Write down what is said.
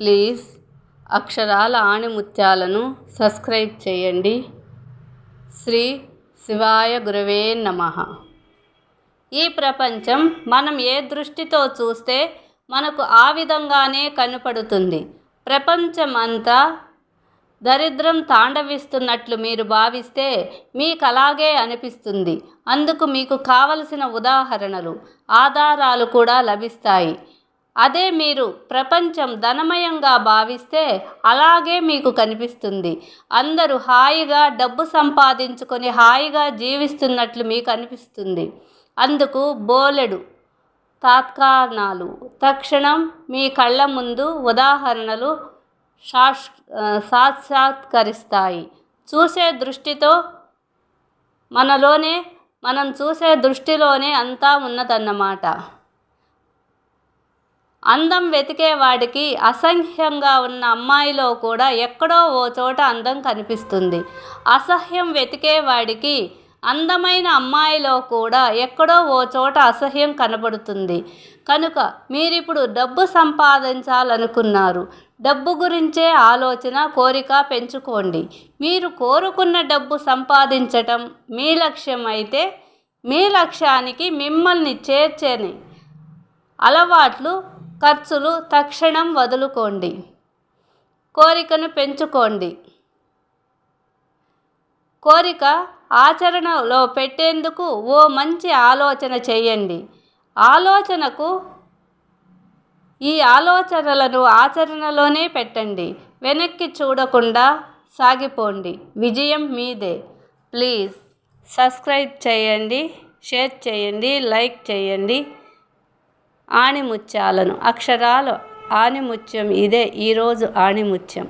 Please అక్షరాల ఆణిముత్యాలను subscribe చేయండి. శ్రీ శివాయ గురవే నమః. ఈ ప్రపంచం మనం ఏ దృష్టితో చూస్తే మనకు ఆ విధంగానే కనపడుతుంది. ప్రపంచం అంతా దరిద్రం తాండవిస్తున్నట్లు మీరు భావిస్తే మీకు అలాగే అనిపిస్తుంది. అందుకు మీకు కావలసిన ఉదాహరణలు ఆధారాలు కూడా లభిస్తాయి. అదే మీరు ప్రపంచం ధనమయంగా భావిస్తే అలాగే మీకు కనిపిస్తుంది. అందరూ హాయిగా డబ్బు సంపాదించుకొని హాయిగా జీవిస్తున్నట్లు మీకు అనిపిస్తుంది. అందుకు బోలెడు తాత్కారణాలు. తక్షణం మీ కళ్ళ ముందు ఉదాహరణలు సాక్ష్ సాక్షాత్కరిస్తాయి. చూసే దృష్టితో మనలోనే మనం చూసే దృష్టిలోనే అంతా ఉన్నదన్నమాట. అందం వెతికేవాడికి అసహ్యంగా ఉన్న అమ్మాయిలో కూడా ఎక్కడో ఓ చోట అందం కనిపిస్తుంది. అసహ్యం వెతికేవాడికి అందమైన అమ్మాయిలో కూడా ఎక్కడో ఓ చోట అసహ్యం కనబడుతుంది. కనుక మీరిప్పుడు డబ్బు సంపాదించాలనుకున్నారు. డబ్బు గురించే ఆలోచన కోరిక పెంచుకోండి. మీరు కోరుకున్న డబ్బు సంపాదించటం మీ లక్ష్యం అయితే మీ లక్ష్యానికి మిమ్మల్ని చేర్చని అలవాట్లు ఖర్చులు తక్షణం వదులుకోండి. కోరికను పెంచుకోండి. కోరిక ఆచరణలో పెట్టేందుకు ఓ మంచి ఆలోచన చేయండి. ఆలోచనకు ఈ ఆలోచనలను ఆచరణలోనే పెట్టండి. వెనక్కి చూడకుండా సాగిపోండి. విజయం మీదే. ప్లీజ్ సబ్స్క్రైబ్ చేయండి షేర్ చేయండి లైక్ చేయండి. ఆణిముత్యాలను అక్షరాలు ఆణిముత్యం ఇదే ఈరోజు ఆణిముత్యం.